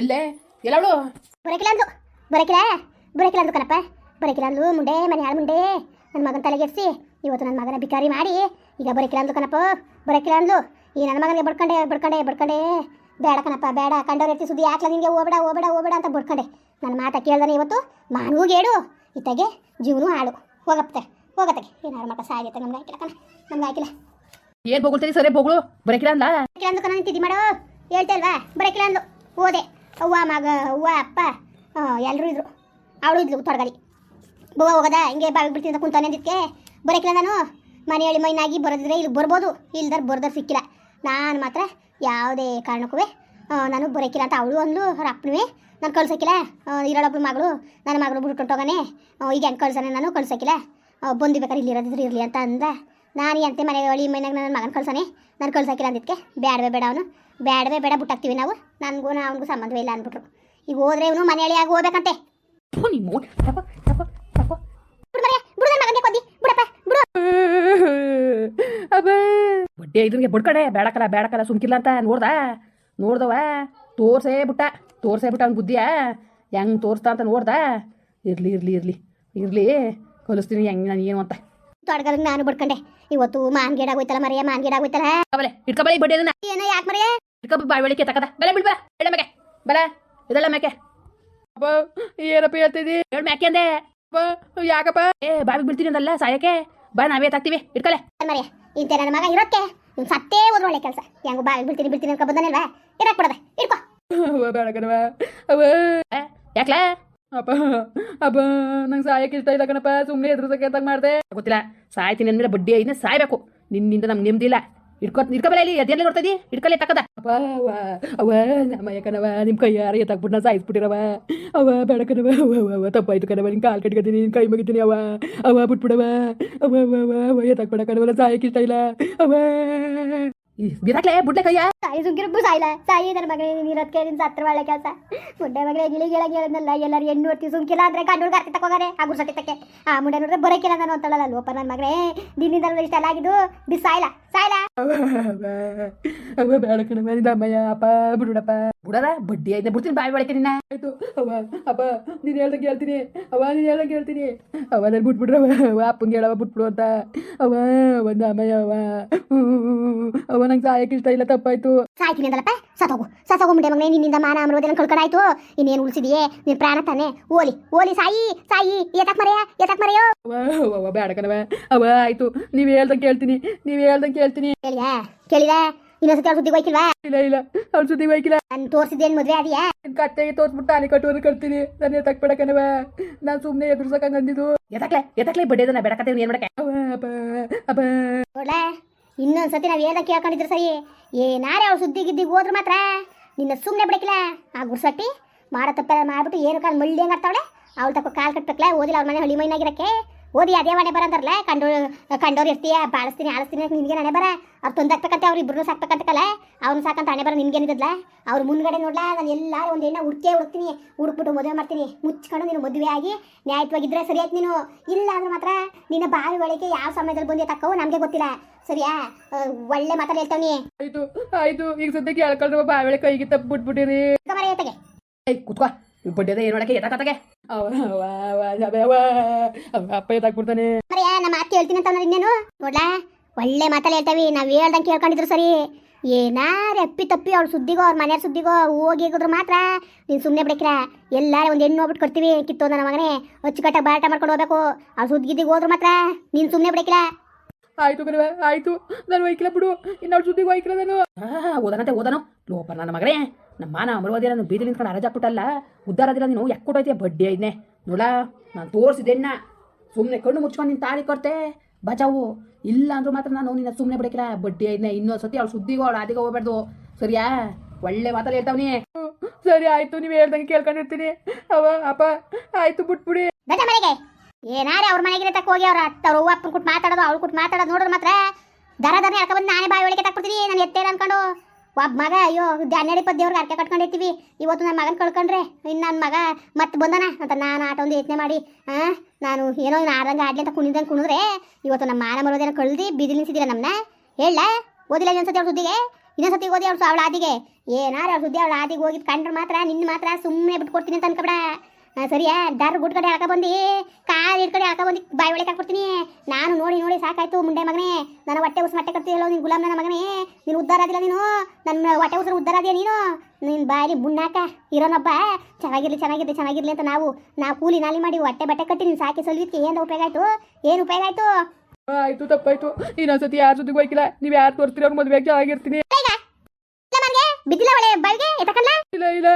ಎಲ್ಲೇ? ಎಲ್ಲವಳು? ಬರಕಿಲ್ಲ ಅಂದ್ಲು. ಬರಕಿಲ್ಲ? ಬರಕಿಲ್ಲ ಅಂದು ಕಣಪ್ಪ. ಬರಕಿಲ್ಲ ಅಂದ್ಲು ಮುಂಡೆ ಮನೆ ಹಾಳು ಮುಂಡೆ. ನನ್ನ ಮಗನ ತಲೆಗೆಡ್ಸಿ ಇವತ್ತು ನನ್ನ ಮಗನ ಭಿಕಾರಿ ಮಾಡಿ. ಈಗ ಬರಕಿಲ್ಲ ಅಂದು ಕಣಪ್ಪ. ಬರಕಿಲ್ಲ ಅಂದ್ಲು. ಈ ನನ್ನ ಮಗನಿಗೆ ಬಡ್ಕಂಡೆ ಬಡ್ಕಂಡೆ ಬಡ್ಕಂಡೆ. ಬೇಡ ಕಣಪ್ಪ ಬೇಡ. ಕಂಡವ್ರು ಎತ್ತಿ ಸುದ್ದಿ ಯಾಕ್ಲ ನಿಂಗೆ ಹೋಗ್ಬೇಡ ಹೋಗ್ಬೇಡ ಹೋಗ್ಬೇಡ ಅಂತ ಬಡ್ಕಂಡೆ. ನನ್ನ ಮಾತ ಕೇಳ್ದಾನೆ ಇವತ್ತು. ಮಾನಗೂ ಗೇಡು ಇತ್ತಗೆ ಜೀವನು ಹಾಳು. ಹೋಗಪ್ಪ ಹೋಗತ್ತೆ ಏನಾರು ಮಕ್ಕ ಸಾಗೈತೆ ನಮ್ಗೆ ಹಾಕಿಲ್ಲ ಕಣ. ನಮ್ಗೆ ಹಾಕಿಲ್ಲ. ಏನ್ ಬೊಗಳ್ತೀರಿ ಸರಿ ಬೊಗಳು? ಬರಕಿಲ್ಲ ಅಂದ ಬರಕಿಲ್ಲ ಅಂದು ಕಣ ನಿಂತಿದ್ದಿ ಮಾಡೋ. ಹೇಳ್ತಲ್ವಾ ಬರಕಿಲ್ಲ ಅಂದ್ಲು. ಓದೆ. ಅವ್ವ, ಮಗ, ಅವ್ವ, ಅಪ್ಪ. ಎಲ್ಲರೂ ಇದ್ರು. ಅವಳು ಇದ್ಲು ತೊಡಗಲಿ ಬವ್ವ ಹೋಗದ? ಹಿಂಗೆ ಬಾವಿಗೆ ಬಿಡ್ತೀನಿ ಅಂತ ಕುಂತಾನೆ ಅಂದಿದ್ಕೆ ಬರೋಕಿಲ್ಲ ನಾನು. ಮನೆ ಹೇಳಿ ಮೈನಾಗಿ ಬರೋದಿದ್ರೆ ಇಲ್ಲಿ ಬರ್ಬೋದು. ಇಲ್ದಾರ ಬರ್ದಾರ ಸಿಕ್ಕಿಲ್ಲ. ನಾನು ಮಾತ್ರ ಯಾವುದೇ ಕಾರಣಕ್ಕೂ ನಾನು ಬರೋಕಿಲ್ಲ ಅಂತ ಅವಳು ಅಂದ್ಲು. ಅವ್ರ ಅಪ್ಪನೂ, ನಾನು ಕಳ್ಸೋಕಿಲ್ಲ. ಇರೋಳೊಬ್ಬ ಮಗಳು, ನನ್ನ ಮಗಳು ಬಿಟ್ಕೊಂಡು ಹೋಗಾನೆ ಈಗ ಹೆಂಗೆ ಕಳ್ಸಾನೆ ನಾನು ಕಳ್ಸೋಕ್ಕಿಲ್ಲ ಬಂದು ಬೇಕಾದ್ರೆ ಇಲ್ಲಿ ಇರೋದಿದ್ರೆ ಇರಲಿ ಅಂತ ಅಂದ. ನಾನು ಎಂತೆ ಮನೆ ಒಳಿ ಮೈನಾಗ ನನ್ನ ಮಗನ ಕಳ್ಸಾನೆ. ನಾನು ಕಳ್ಸೋಕಿಲ್ಲ ಅಂದಿದ್ದಕ್ಕೆ ಬೇಡವೇ ಬೇಡ ಅವನು. ಬೇಡವೇ ಬೇಡ ಬಿಟ್ಟಾಕ್ತೀವಿ ನಾವು. ನನಗೂ ಅವನಿಗೂ ಸಂಬಂಧವೇ ಇಲ್ಲ ಅಂದ್ಬಿಟ್ರು. ಈಗ ಹೋದ್ರೆ ಇವನು ಮನೆ ಹೇಳಿ ಆಗಿ ಹೋಗ್ಬೇಕಂತೆ ಬಡ್ಡಿ ಇದ್ರಿಗೆ ಬಡ್ಕಡೆ ಬೇಡಕಲ್ಲ ಬೇಡಕಲ್ಲ ಸುಮ್ಕಿಲ್ಲ ಅಂತ ನೋಡ್ದ? ನೋಡ್ದವ? ತೋರ್ಸೇ ಬಿಟ್ಟ. ತೋರ್ಸೇ ಬಿಟ್ಟ ಅವ್ನ ಬುದ್ಧಿಯ. ಹೆಂಗ್ ತೋರಿಸ್ತಾ ಅಂತ ನೋಡ್ದ? ಇರ್ಲಿ ಇರ್ಲಿ ಇರ್ಲಿ. ಇರ್ಲಿ. ಕಲಿಸ್ತೀನಿ ಹೆಂಗ್ ನಾನು ಏನು ಅಂತ. ತೊಡಗಲ್ ನಾನು ಬಿಡ್ಕೊಂಡೆ. ಇವತ್ತು ಮಾನ್ ಗಿಡ ಆಗೋಯ್ತಲ್ಲ ಮರೆಯ ಮಾನ್ ಗೇಡ್ ಆಗೋಯ್ತಲ್ಲ? ಬಲೆ ಇಟ್ಕಬಲೆ ಬಡ್ಡಿ ಅದನ್ನ. ಏನೋ ಯಾಕೆ ಮರೆಯ ಇಟ್ಕಬ ಬಾಯಿ ಒಳಗೆ ತಕದ ಬೆಲೆ ಬಿಡ್ಬಾ ಹೇಳ ಮೇಕೆ ಬಲ ಇದೆಲ್ಲ ಮೇಕೆ ಅಪ್ಪ ಏನಪ್ಪ ಹೇಳ್ತಿದ್ದಿ ಹೇಳ ಮೇಕೆ ಅಂದೆ. ಅಪ್ಪ ಯಾಕಪ್ಪ? ಏ ಬಾವಿಗೆ ಬಿಡ್ತೀನಿ ಅಂದಲ್ಲ ಸಾಯಕ್ಕೆ? ಬಾ ನಾವೇ ತಾಕ್ತೀವಿ. ಇಟ್ಕಲೆ ಮರೆಯ ಇಂತೆ ನನ್ನ ಮಗ ಇರೋಕ್ಕೆ ಇವ್ನು ಸತ್ತೇ ಹೋದ್ರು ಒಳ್ಳೆ ಕೆಲಸ. ಹೆಂಗು ಬಾವಿಗೆ ಬಿಡ್ತೀನಿ ಬಿಡ್ತೀನಿ ಅನ್ಕೊ ಬಂದನಲ್ವಾ? ಇರಕ್ ಬಿಡದೆ ಇಡ್ಕೊ ಅವ ಬೇಡ ಕಣವ ಅವ. ಯಾಕ್ಲ? ಅಪ್ಪ ಅಬ್ಬ ನಂಗೆ ಸಾಯಕ್ಕೆ ಇಷ್ಟ ಇಲ್ಲ ಕಣಪ್ಪ ಸುಮ್ಮನೆ ಎದುರು ಅಂತ ಮಾಡಿದೆ. ಗೊತ್ತಿಲ್ಲ. ಸಾಯ್ತೀನಿ ಅಂದ್ಮೇಲೆ ಬಡ್ಡಿ ಐನ ಸಾಯ್ಬೇಕು. ನಿನ್ನಿಂದ ನಮ್ಗೆ ನೆಮ್ಮದಿಲ್ಲ ಇಲ್ಲ. ಇಟ್ಕೊ ಇಲ್ಲಿ ಅದೇನೇ ನೋಡ್ತಾ ಇದೀ? ಇಟ್ಕಲೆ ತಕ್ಕದ. ಅಪ್ಪ ಅವ ಅವ ನಿಮ್ ಕಣವ ನಿಮ್ಮ ಕೈ ಯಾರು ಎತ್ತಾಕ್ಬಿಟ್ಟು ನಾ ಸಾಯಿಸ್ಬಿಟ್ಟಿರವ ಅವ ಬೇಡ ಕಣವ ಅವ ಅವ ತಪ್ಪಾಯ್ತು ಕಣವ ನಿನ್ನ ಕಾಲು ಕಟ್ಕೊತೀನಿ, ನಿನ್ ಕೈ ಮುಗಿತೀನಿ ಅವ ಅವ ಬಿಟ್ಬಿಡವ ಅವ ಅವ ಅವ ಎತ್ತಾಕ್ಬೇಡ ಕಣವಲ್ಲ ಸಾಯಕ್ಕೆ ಇಷ್ಟ ಇಲ್ಲ. ಅವ ಬಿಡಕ್ಲೆ ಬುಡ್ಲೆ ಕೈಯ. ಸಾಯಿ ಸುಗ್ಗಿರಬ್ಬು ಸಾಯಿಲ್ಲ ಸಾಯಿ ನನ್ನ ಮಗನೇ ನೀನು ಇರೋದಕ್ಕೆ ನಿನ್ನ ಸತ್ರ ಒಳ್ಳೆ ಕೆಲಸ. ಮುಂಡೆ ಮಗನೇ ಗಿಳಿ ಗಿಳಂಗೆ ಹೇಳಿದ್ನಲ್ಲ ಎಲ್ಲರೂ ಹೆಣ್ಣು ಹೊಡ್ತಿ ಸುಮ್ಕಿಲ್ಲ ಅಂದ್ರೆ ಗಂಡು ಹುಡುಗ ಅರ್ಥ ತಗೋಗಾರೆ ಆ ತಕ್ಕೆ. ಆ ಮುಂಡೆ ನೋಡ್ರೆ ಬರೋಕಿಲ್ಲ ನಾನು ಅಂತಳಲ್ಲ. ಲೋಪ ನನ್ನ ಮಗನೇ ದಿನದಿಂದ ಇಷ್ಟ ಎಲ್ಲ ಆಗಿದ್ದು ಬಿಸ್ ಸಾಯಿಲ್ಲ ಬೇಡ ಕಣವ ನಿನ್ನಮ್ಮಯ್ಯ ಅಪ್ಪ ಬಿಡುಡಪ್ಪ ಬಿಡದ? ಬಡ್ಡಿ ಐತೆ. ಬಿಡ್ತೀನಿ ಬಾಯಿ ಬಳಕೆ ನಿನ್ನ ಆಯ್ತು. ಅವ ಅಪ್ಪ ನೀನು ಹೇಳ್ದಂಗೆ ಹೇಳ್ತೀನಿ. ಅವ ನೀನು ಹೇಳ್ದಂಗೆ ಹೇಳ್ತೀನಿ. ಅವ ನಾನು ಬಿಟ್ಬಿಡ್ರವ ಅವ ಅಪ್ಪಂಗೆ ಹೇಳವ ಬಿಟ್ಬಿಡು ಅಂತ. ಅವ ಒಂದು ಅಮ್ಮಯ್ಯ ಅವ ಅವ ನಂಗೆ ಸಾಯಕ್ಕೆ ಇಷ್ಟ ಇಲ್ಲ ತಪ್ಪಾಯ್ತು. ಸಾಯ್ತೀನಿ ಅಂದಲ್ಲಪ್ಪ. ಸತ್ತೋಗು ಸತೋಗು ಮುಂಡೆ ಮಗನೇ. ನಿನ್ನಿಂದ ಮಾನ ಅಮೃವದೆಲ್ಲ ಕಳ್ಕೊಂಡಾಯ್ತು ಇನ್ನೇನು ಉಳಿಸಿದೆಯೇ? ನೀನು ಪ್ರಾಣ ತಾನೆ. ಓಲಿ ಓಲಿ ಸಾಯಿ ಸಾಯಿ. ಎತ್ತಕ್ ಮರೆಯ? ಎತ್ತಕ್ ಮರೆಯೋ? ಅವ ಅವ, ಬೇಡ ಕಣವ ಅವ ಆಯ್ತು. ನೀವು ಹೇಳ್ದಂಗೆ ಕೇಳ್ತೀನಿ ನೀವು ಹೇಳ್ದಂಗೆ ಕೇಳ್ತೀನಿ ಕೇಳಿಯಾ? ಕೇಳಿದ ಇನ್ನೊಂದ್ಸತಿ ಅವ್ರ ಸುದ್ದಿಗೆ ಹೋಯ್ಕಿಲ್ವಾ ಇಲ್ಲ ಇಲ್ಲ. ಅವ್ರ ಸುದ್ದಿ ಹೋಯ್ಕಿಲ್ಲ. ನಾನು ತೋರಿಸಿದ್ದೇನು ಮದುವೆ ಆದಿಯಾ ನಿನ್ ಕಟ್ಟೆಗೆ ತೋರ್ಸ್ಬಿಟ್ಟು ಆನೆ ಕಟ್ಟುವರು ಕಟ್ತೀನಿ. ನಾನು ಎತ್ತಕ್ ಕಣವ ನಾನು ಸುಮ್ಮನೆ ಎದುರ್ಸಕಂಗ್ ಅಂದಿದ್ದು. ಎತ್ತಕ್ಲೆ ಎತ್ತಕ್ಲೆ ಬಡ್ಡಿದನ್ನ ಬೇಡಕತ್ತೆ ಏನ್ ಮಾಡಕ್ಕೆ ಅವ ಅಪ್ಪ ಅಪ್ಪ ನೋಡ್ಲ ಇನ್ನೊಂದ್ಸತಿ ನಾವು ಹೇಳ್ದ ಕೇಳ್ಕೊಂಡಿದ್ರೆ ಸರಿ. ಏನಾರೇ ಅವ್ರ ಸುದ್ದಿ ಗಿದ್ದಿಗೆ ಹೋದ್ರೆ ಮಾತ್ರ. ನಿನ್ನ ಸುಮ್ಮನೆ ಬಿಡಕಿಲ್ಲ. ಆ ಗುರ್ಸಟ್ಟಿ ಮಾಡೋ ತಪ್ಪೆಲ್ಲ ಮಾಡ್ಬಿಟ್ಟು ಏನು ಕಾಲು ಮಳ್ಳಿ ಹೆಂಗೆ ಆಗ್ತಾವಳೆ ಅವಳು ತಕ್ಕ ಕಾಲು ಕಟ್ಬೇಕಲ್ಲ ಓದಿಲ್ಲ ಅವ್ರ ಮನೆ ಹಳ್ಳಿ ಮೈನಾಗಿರಕ್ಕೆ ಓದಿ ಅದೇ ಮನೆ ಬರಂದ್ರಲ್ಲ? ಕಂಡು ಕಂಡೋರು ಇರ್ತೀಯ ಬಾಳಿಸ್ತೀನಿ ಆಳಿಸ್ತೀನಿ ನಿನ್ಗೆ ಹಣೆ ಬರ? ಅವ್ರು ತೊಂದಾಗ್ತಕ್ಕಂತೆ ಅವ್ರು ಇಬ್ಬರು ಸಾಕ್ಬೇಕಂತಕಲ್ಲ ಅವ್ನು ಸಾಕಂತ ಹಣೆ ಬರ ನಿನ್ಗೇನಿದ್ದಲ್ಲ ಅವ್ರ ಮುಂದ್ಗಡೆ ನೋಡ್ಲಾ ನಾನು ಎಲ್ಲ ಒಂದು ಹೆಣ್ಣ ಹುಡುಕೇ ಹುಡುಕ್ತೀನಿ ಹುಡುಕ್ಬಿಟ್ಟು ಮದುವೆ ಮಾಡ್ತೀನಿ. ಮುಚ್ಕೊಂಡು ನೀನು ಮದುವೆ ಆಗಿ ನ್ಯಾಯಿತವಾಗಿದ್ರೆ ಸರಿ ಆಯ್ತು ನೀನು. ಇಲ್ಲ ಅಂದ್ರೆ ಮಾತ್ರ ನಿನ್ನ ಬಾವಿ ಒಳಗೆ ಯಾವ ಸಮಯದಲ್ಲಿ ಬಂದಿ ತಕ್ಕವು ನಮಗೆ ಗೊತ್ತಿಲ್ಲ. ಸರಿಯಾ? ಒಳ್ಳೆ ಮಾತಾಡಿ ಹೇಳ್ತಾವ್ನಿ ಆಯ್ತು ಆಯ್ತು. ಈಗ ಸದ್ಯಕ್ಕೆ ಹೇಳ್ಕೊಳ್ರು ಬಾವಿ ಒಳಗೆ ಕೈಗೆ ತಪ್ಪು ಬಿಟ್ಬಿಟ್ಟಿರಿ. ಕುತ್ಕೋ. ಬಡ್ಡಿದ ಏನು ಒಳಗೆ ಅವ ಅಪ್ಪ ನಮ್ಮ ಹೇಳ್ತೀನಿ ಇನ್ನೇನು? ಒಳ್ಳೆ ಮಾತಲ್ಲಿ ಹೇಳ್ತಾವಿ, ನಾವ್ ಹೇಳ್ದಂಗೆ ಕೇಳ್ಕೊಂಡಿದ್ರು ಸರಿ. ಏನಾರ ಎಪ್ಪಿ ತಪ್ಪಿ ಅವ್ಳ ಸುದ್ದಿಗೋ, ಅವ್ರ ಮನೆಯವ್ರ ಸುದ್ದಿಗೋ, ಹೋಗಿ ಹೋಗಿದ್ರು ಮಾತ್ರ ನೀನ್ ಸುಮ್ಮನೆ ಬಿಡಕ್ರ ಎಲ್ಲಾರ ಒಂದ್ ಹೆಣ್ಣು ಹೋಗ್ಬಿಟ್ಟು ಕೊಡ್ತೀವಿ ಕಿತ್ತೋ ನನ್ನ ಮಗನೇ. ಅಚ್ಚುಕಟ್ಟಾಗಿ ಬಾಟ ಮಾಡ್ಕೊಂಡು ಹೋಗ್ಬೇಕು. ಅವ್ರ ಸುದ್ದಿಗಿದ್ದಿಗೆ ಹೋದ್ರು ಮಾತ್ರ. ನೀನ್ ಸುಮ್ಮನೆ ಬಿಡಕ್ಕಿಲ್ಲ ಆಯ್ತು ಕಣವ ಆಯ್ತು. ನಾನು ಒಯ್ಕಿಲ್ಲ ಬಿಡು. ಇನ್ನೊಂದು ಸುದ್ದಿಗೆ ಒಯ್ಕಿಲ್ಲ ನಾನು. ಓದನಂತೆ ಓದನು. ಲೋಪ ನನ್ನ ಮಗನೇ ನಮ್ಮ ಮಾನ ಅಮರವಾದಿ ನಾನು ಬೀದಿ ನಿಂತ್ಕೊಂಡು ಅರಜಾಕ್ಬಿಟ್ಟಲ್ಲ ಉದ್ದಾರದಿಲ್ಲ ನೀನು ಯಾಕೆ ಕೊಟ್ಟೈತೆ ಬಡ್ಡಿ ಐದನೆ. ನೋಡ ನಾನು ತೋರಿಸಿದೆಣ್ಣ ಸುಮ್ಮನೆ ಕಣ್ಣು ಮುಚ್ಕೊಂಡು ನಿನ್ನ ತಾಳಿ ಕೊಡ್ತೆ. ಬಚಾವು ಇಲ್ಲ ಅಂದ್ರೂ ಮಾತ್ರ ನಾನು ನಿನ್ನ ಸುಮ್ಮನೆ ಬಿಡಕಿಲ್ಲ ಬಡ್ಡಿ ಐದನೆ ಇನ್ನೊಂದು ಸತಿ ಅವ್ಳು ಸುದ್ದಿಗೋ ಅವಳು ಅದಿಗೆ ಹೋಗ್ಬಾರ್ದು. ಸರಿಯಾ? ಒಳ್ಳೆ ಮಾತಲ್ಲಿ ಹೇಳ್ತಾವ್ನಿ ಸರಿ ಆಯ್ತು ನೀವು ಹೇಳ್ದಂಗೆ ಕೇಳ್ಕೊಂಡಿರ್ತೀನಿ. ಅವ ಅಪ್ಪ ಆಯ್ತು ಬಿಟ್ಬಿಡಿ. ಏನಾರೇ ಅವ್ರ ಮನೆಗೆ ತಕ್ಕ ಹೋಗಿ ಅವ್ರ ಅವ್ರ ಅವ್ವ ಅಪ್ಪನ ಕೊಟ್ಟು ಮಾತಾಡೋದು, ಅವ್ಳು ಕುಟ್ ಮಾತಾಡೋದು ನೋಡಿದ್ರೆ ಮಾತ್ರ ದರ ದರ ಯಾಕೆ ಬಂದು ನಾನೇ ಬಾಯಿ ಒಳಗೆ ತಕ್ಬಿಡ್ತೀನಿ, ನಾನು ಎತ್ತೇನ ಅನ್ಕೊಂಡು. ಒಬ್ಬ ಮಗ, ಅಯ್ಯೋ ಹನ್ನೆರಡು ಇಪ್ಪತ್ತು ದೇವ್ರಿಗೆ ಅರ್ಕೆ ಕಟ್ಕೊಂಡಿರ್ತೀವಿ. ಇವತ್ತು ನನ್ನ ಮಗನ ಕಳ್ಕೊಂಡ್ರೆ ಇನ್ನು ನನ್ನ ಮಗ ಮತ್ತೆ ಬಂದನ ಅಂತ ನಾನು ಆಟ ಒಂದು ಯತ್ನೆ ಮಾಡಿ, ಆ, ನಾನು ಏನೋ ಆಡ್ದಂಗೆ ಆಡ್ಲಿ ಅಂತ ಕುಣಿದಂಗೆ ಕುಣಿದ್ರೆ ಇವತ್ತು ನಮ್ಮ ಮಾನ ಮರೋದೇನ ಕಳ್ದು ಬೀದಿ ನಿಲ್ಸಿದ್ದೀರ ನಮ್ಮನ್ನ ಹೇಳ, ಓದಿಲ್ಲ ಅನ್ಸತ್ತೆ ಅವ್ರ ಸುದ್ದಿಗೆ? ಇನ್ನೊಂದ್ಸತಿ ಓದಿ ಅವ್ರು ಅವಳ ಆದಿಗೆ? ಏನಾರು ಅವ್ರ ಸುದ್ದಿ ಅವಳ ಆದಿಗೆ ಹೋಗಿದ್ದು ಕಂಡ್ರೆ ಮಾತ್ರ ನಿನ್ನ ಮಾತ್ರ ಸುಮ್ಮನೆ ಬಿಟ್ಕೊಡ್ತೀನಿ ಅಂತ ಅನ್ಕೊಬೇಡ. ಸರಿಯಾ ದಾರ ಗುಡ್ ಕಡೆ ಹಾಕ ಬಂದು ಕಾಲ್ ಕಡೆ ಹಾಕ ಬಂದು ಬಾಯಿ ಒಳಗೆ ಹಾಕ್ಬಿಡ್ತೀನಿ. ನಾನು ನೋಡಿ ನೋಡಿ ಸಾಕಾಯ್ತು ಮುಂಡೆ ಮಗನೇ. ನನ್ನ ಹೊಟ್ಟೆ ಉಸ್ ಹೊಟ್ಟೆ ಹೇಳೋ ನೀನು ಗುಲಾಮ್ ನನ್ನ ಮಗನೇ? ನೀನು ಉದ್ದಾರ ಆದಿಲ್ಲ ನೀನು? ನನ್ನ ಹೊಟ್ಟೆ ಉಸಿರು ಉದ್ದಾರ ಆದಿಯ ನೀನು? ನಿನ್ನ ಬಾಯಲ್ಲಿ ಬುಣ್ಣಾಕ ಇರೋನೊಬ್ಬ? ಚೆನ್ನಾಗಿರ್ಲಿ ಚೆನ್ನಾಗಿರ್ಲಿ ಚೆನ್ನಾಗಿರ್ಲಿ ಅಂತ ನಾವು ನಾವು ಕೂಲಿ ನಾಲಿ ಮಾಡಿ ಹೊಟ್ಟೆ ಬಟ್ಟೆ ಕಟ್ಟಿ ನೀನು ಸಾಕಿ ಸಲ್ವಿದ್ಕೆ ಏನು ಉಪಯೋಗ ಆಯ್ತು? ಏನು ಉಪಯೋಗ ಆಯ್ತು? ಆಯ್ತು ತಪ್ಪಾಯ್ತು. ಇನ್ನೊಂದ್ಸತಿ ಯಾರ ಜೊತೆಗೆ ಹೋಗಿಲ್ಲ. ನೀವು ಯಾರು ತೋರಿಸ್ತೀರ ಅವ್ರ ಮದುವೆ ಆಗಿರ್ತೀನಿ. ಬಿದ್ದಿಲ್ಲ ಒಳ್ಳೆ ಬಾಯಿಗೆ ಎತ್ತಕಲ್ಲ ಇಲ್ಲ ಇಲ್ಲ.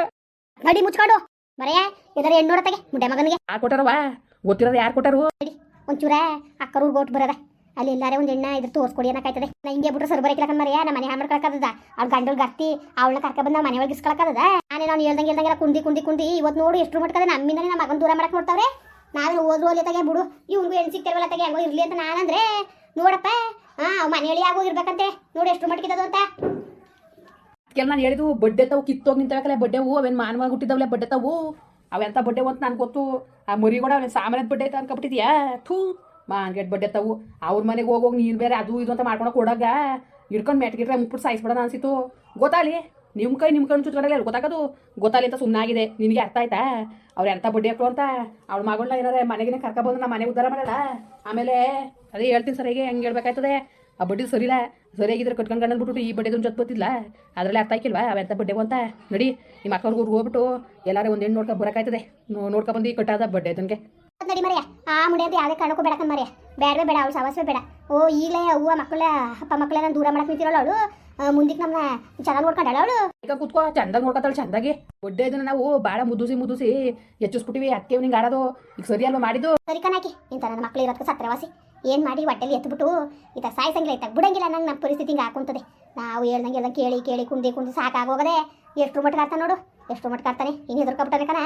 ಗಡಿ ಮುಚ್ಕೊಂಡು. ಮರೆಯ? ಇದರ ಹೆಣ್ಣು ನೋಡತ್ತಾಗೆ ಮುಂಡೆ ಮಗನಿಗೆ. ಯಾರು ಕೊಟ್ಟಾರವ ಯಾರ್ ಯಾರು ಕೊಟ್ಟಾರು? ಒಂಚೂರ ಅಕ್ಕರೂರ್ ಗೋಟ್ ಬರದ. ಅಲ್ಲಿ ಎಲ್ಲಾರೇ ಒಂದು ಎಣ್ಣ ಇದ್ರ ತೋರಿಸ್ಕೊಡಿ ಅನ್ನಕಾಯ್ತದೆ ನಾ ಹಿಂಗೆ ಬಿಟ್ರೆ ಸರ್ ಬರಕಿಲ್ಲ ಮರೆಯ? ನಮ್ಮ ಮನೆ ಹಾಮರ್ ಕಳ್ಕದ ಅವ್ಳ ಗಂಡಲ್ ಗರ್ತಿ ಅವಳನ್ನ ಕರ್ಕ ಬಂದ ಮನೆ ಒಳಗೆ ಇಸ್ಕೊಳಕದ ನಾನೇ ನಾವು ಹೇಳ್ದಂಗೆ ಹೇಳ್ದಂಗೆ ಕುಂದಿ ಕುಂದಿ ಕುಂದಿ ಇವತ್ತು ನೋಡು ಎಷ್ಟು ಮಟ್ಕದ ನಮ್ಮಿಂದ ನಮ್ಮ ಮಗನ ದೂರ ಮಾಡಕ್ ನೋಡ್ತಾವ್ರೆ. ನಾವೇನು ಓದ್ರು ಅಲ್ಲಿ ತಗೆ ಬಿಡು. ಇವ್ನಿಗೂ ಹೆಣ್ಣು ಸಿಗ್ತಿರವಲ್ಲ ತಗೆ ಹೆಂಗೋ ಇರ್ಲಿ ಅಂತ ನಾನಂದ್ರೆ. ನೋಡಪ್ಪ ಹಾಂ ಮನೆಯಲ್ಲಿ ಆಗೋಗಿರ್ಬೇಕಂತೆ. ನೋಡಿ ಎಷ್ಟು ಮಟ್ಕಿದದು ಅಂತ. ಕೆಲ ನಾನು ಹೇಳಿದ್ದು, ಬಡ್ಡೆ ತಾವು ಕಿತ್ತೋಗಿ ನಿಂತಾಕಲೆ ಬಡ್ಡೆ ಹೂ ಅವೇನು ಮಾನವ ಹುಟ್ಟಿದವಲೆ ಬಡ್ಡೆ ತಾವು ಅವೆಂತ ಬಡ್ಡೆ ಅಂತ ನಾನು ಗೊತ್ತು. ಆ ಮರಿ ಕೂಡ ಅವನ ಸಾಮಾನ್ಯದ ಬಡ್ಡೆ ಅಂತ ಅನ್ಕೊಬಿಟ್ಟಿದ್ಯಾ? ಥೂ ಮಾನ್ಗೆಟ್ ಬಡ್ಡೆ ತಾವು ಅವ್ರ ಮನೆಗೆ ಹೋಗೋಗಿ ನೀನು ಬೇರೆ ಅದು ಇದು ಅಂತ ಮಾಡ್ಕೊಂಡು ಕೊಡಾಗ. ಹಿಡ್ಕೊಂಡು ಮೆಟ್ಗಿಟ್ರೆ ಮುಟ್ಬಿಟ್ಟು ಸಾಯಿಸ್ಬಿಡೋಣ ಅನ್ಸಿತು ಗೊತ್ತಾಲಿ ನಿಮ್ಮ ಕೈ ನಿಮ್ಮ ಕಣ್ಣು ಚುಚ್ಕೊಂಡಲ್ಲ ಗೊತ್ತಾಗೋದು. ಗೊತ್ತಾಲಿ ಅಂತ ಸುಮ್ಮನಾಗಿದೆ ನಿನಗೆ ಅರ್ಥ ಆಯ್ತಾ? ಅವ್ರು ಎಂಥ ಬಡ್ಡಿ ಹಾಕ್ರು ಅಂತ? ಅವ್ಳ ಮಗಳನ್ನ ಏನಾರ ಮನೆಗಿನ ಕರ್ಕೊಬಂದು ನಮ್ಮ ಮನೆ ಉದ್ದಾರ ಮಾಡಲ್ಲ? ಆಮೇಲೆ ಅದೇ ಹೇಳ್ತೀನಿ ಸರಿಯಾಗಿ ಹೆಂಗೆ ಹೇಳ್ಬೇಕಾಯ್ತದೆ? ಆ ಬಡ್ಡಿ ಸರಿಲ್ಲ ಸರಿಯಾಗಿದ್ರೆ ಕಟ್ಕೊಂಡು ಗಂಡನ್ ಬಿಟ್ಟು ಈ ಬಡ್ಡಿ ಜೊತೆ ಬತ್ತಿಲ್ಲ ಅದರಲ್ಲಿ ಅರ್ಥ ಆಯ್ಕಿಲ್ವಾ? ಅವೆಂತ ಬಡ್ಡೆ ಅಂತ? ನಡಿ ನಿಮ್ಮ ಅಕ್ಕವ್ರಿಗೆ ಹೋಗ್ಬಿಟ್ಟು ಎಲ್ಲಾರು ಒಂದು ಹೆಣ್ಣು ನೋಡ್ಕೊ ಬರಕಾಯ್ತದೆ ನೋಡ್ಕೊ ಬಂದು ಕಟ್ಟಾದ ಬಡ್ಡೆ ಅದನ್ಗೆ ನಡಿ ಮರೆಯ. ಆ ಮುಡಿಯೋದು ಅಂತ ಯಾವುದೇ ಕಾರಣಕ್ಕೂ ಬೇಡ ಮರಿಯ. ಬೇಡವೇ ಬೇಡ ಅವಳು ಸವಸ್ವೆ ಬೇಡ. ಓ ಈಗಲೇ ಹೂವ ಮಕ್ಕಳ ಅಪ್ಪ ಮಕ್ಕಳ ನಾನು ದೂರ ಮಾಡಕ್ ನಿಂತಿರೋಳು ಅವಳು? ಮುಂದಕ್ಕೆ ನಮ್ಮನ್ನ ಚೆನ್ನಾಗಿ ನೋಡ್ಕೊಂಡಾಳ ಅವಳು? ಈಗ ಕೂತ್ಕೋ ಚಂದಾಗಿ ನೋಡ್ಕೊತಾಳೆ ಚಂದಾಗಿ. ಬಡ್ಡೆ ಇದನ್ನ ನಾವು ಭಾಳ ಮುದ್ದುಸಿ ಮುದ್ದುಸಿ ಹೆಚ್ಚಿಸ್ಬಿಟ್ಟಿವಿ ಅತ್ತೆ ನಿಂಗೆ ಆಡೋದು. ಈಗ ಸರಿ ಅಲ್ವಾ ಮಾಡಿದ್ದು? ಸರಿ ಕಣಾಕಿ ಇಂಥ ನನ್ನ ಮಕ್ಕಳು ಇರೋದಕ್ಕೆ ಸತ್ರವಾಸಿ. ಏನು ಮಾಡಿ ಹೊಟ್ಟೆಲಿ ಎತ್ಬಿಟ್ಟು ಈತ ಸಾಯ್ಸಂಗಿಲ್ಲ, ಈತ ಬಿಡಂಗಿಲ್ಲ, ನಂಗೆ ನಮ್ಮ ಪರಿಸ್ಥಿತಿ ಹಿಂಗೆ ಹಾಕೊಂತದೆ ನಾವು ಹೇಳ್ದಂಗೆಲ್ಲ ಕೇಳಿ ಕೇಳಿ, ಕುಂದಿ ಕುಂದಿ ಸಾಕಾಗೋಗದೆ ಎಷ್ಟು ಮಟ್ಟ ಆಗ್ತಾನೆ ನೋಡು. ಎಷ್ಟು ಮಟ್ಟ ಕಾಡ್ತಾನೆ ಇನ್ನು ಹೆದರ್ಕೊಬಿಟ್ಟಾನೆ ಕಣ.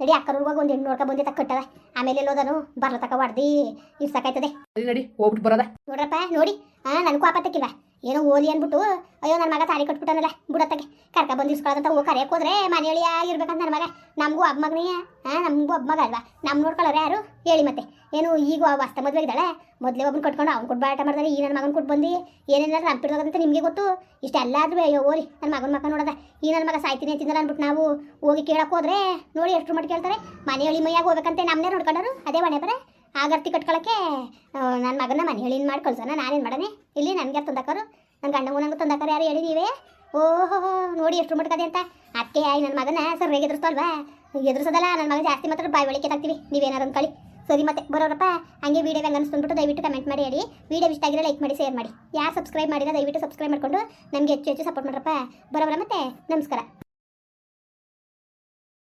ನಡಿ ಅಕ್ಕರ ಹೋಗಿ ಒಂದು ಹೆಣ್ಣು ನೋಡ್ಕೊ ಬಂದಿ ಕಟ್ಟದ. ಆಮೇಲೆ ಎಲ್ಲೋದನು ಬರ್ಲ ತಕ ಹೊಡ್ದಿ ಇರ್ಸಕಾಯ್ತದೆ ನಡಿ ಹೋಗ್ಬಿಟ್ಟು ಬರೋದ. ನೋಡ್ರಪ್ಪ ನೋಡಿ. ಹಾ ನನಗೂ ಆಪತ್ತಕ್ಕಿಲ್ಲ ಏನೋ ಓಲಿ ಅನ್ಬಿಟ್ಟು ಅಯ್ಯೋ ನನ್ನ ಮಗ ತಾಳಿ ಕಟ್ಬಿಟ್ಟನಲ್ಲ ಬುಡತ್ತಾಗೆ. ಕರ್ಕ ಬಂದು ಇಸ್ಕೊಳ್ಳೋದಂತ ಹೋಗಿ ಕರೆಯಕ್ಕೆ ಹೋದ್ರೆ ಮನೆಯಲ್ಲಿ ಇರ್ಬೇಕಂತ ನನ್ನ ಮಗ. ನಮಗೂ ಅಬ್ಬ ಮಗನೇ ಹಾ ನಮಗೂ ಹಬ್ಬ ಮಗ ಅಲ್ವಾ? ನಮ್ಮ ನೋಡ್ಕೊಳ್ಳೋರು ಯಾರು? ಹೇಳಿ ಮತ್ತೆ. ಏನು ಈಗ ವಸ್ತ ಮದುವೆ ಇದ್ದಾಳೆ? ಮೊದಲೇ ಒಬ್ಬನ ಕಟ್ಕೊಂಡು ಅವ್ನು ಕೊಟ್ಟು ಬಾಟ ಮಾಡ್ತಾರೆ ಈ ನನ್ನ ಮಗನ ಕೊಟ್ಟು ಬಂದು. ಏನೇನಾದ್ರೂ ನಂಬಿಡೋದಂತ ನಿಮಗೆ ಗೊತ್ತು? ಇಷ್ಟೆಲ್ಲಾದ್ರೂ ಅಯ್ಯೋ ಓರಿ ನನ್ನ ಮಗನ ಮಗ ನೋಡದ. ಈ ನನ್ನ ಮಗ ಸಾಯ್ತೀನಿ ಅಂತಿದ್ದಾರೆ ಅಂದ್ಬಿಟ್ಟು ನಾವು ಹೋಗಿ ಕೇಳಕ್ಕೆ ಹೋದ್ರೆ ನೋಡಿ ಎಷ್ಟು ಮಟ್ಟ ಕೇಳ್ತಾರೆ. ಮನೆಯಲ್ಲಿ ಮೈಯಾಗ ಹೋಗ್ಬೇಕಂತೆ ನಮ್ಮನೇ ನೋಡ್ಕೊಂಡರು ಅದೇ ಮನೆ ಬರ ಆಗರ್ತಿ ಕಟ್ಕೊಳಕ್ಕೆ ನನ್ನ ಮಗನ ಮನೆ ಹೇಳಿನ ಮಾಡಿ ಕಳ್ಸೋಣ, ನಾನೇನು ಮಾಡನೆ? ಇಲ್ಲಿ ನನಗೆ ತಂದಕ್ಕರು ನನ್ನ ಗಂಡಂಗೂ ನಂಗೆ ತಂದಾಕರು ಯಾರು ಹೇಳಿ ನೀವೇ? ಓಹೋ, ನೋಡಿ ಎಷ್ಟು ಮಟ್ಕದೆ ಅಂತ. ಅದಕ್ಕೆ ನನ್ನ ಮಗನ ಸರ್ಯಾಗಿ ಎದುರಿಸ್ತಲ್ವಾ ಎದುರಿಸೋದಲ್ಲ ನನ್ನ ಮಗ ಜಾಸ್ತಿ ಮಾತ್ರ ಬಾಯಿ ಒಳಗೆ ತಾಗ್ತೀವಿ ನೀವೇನಾರು ಅಂದ್ಕೊಳ್ಳಿ ಸರಿ ಮತ್ತೆ, ಬರೋರಪ್ಪ, ಹಂಗೆ ವೀಡಿಯೋ ಹೆಂಗೆ ಅನಿಸ್ಕೊಂಡ್ಬಿಟ್ಟು ದಯವಿಟ್ಟು ಕಮೆಂಟ್ ಮಾಡಿ ಹೇಳಿ ವೀಡಿಯೋ ಇಷ್ಟ ಆಗಿರೋ ಲೈಕ್ ಮಾಡಿ ಶೇರ್ ಮಾಡಿ. ಯಾರು ಸಬ್ಸ್ಕ್ರೈಬ್ ಮಾಡಿದ ದಯವಿಟ್ಟು ಸಬ್ಸ್ಕ್ರೈಬ್ ಮಾಡಿಕೊಂಡು ನಮಗೆ ಹೆಚ್ಚು ಹೆಚ್ಚು ಸಪೋರ್ಟ್ ಮಾಡ್ರಪ್ಪ. ಬರೋರ ಮತ್ತೆ, ನಮಸ್ಕಾರ.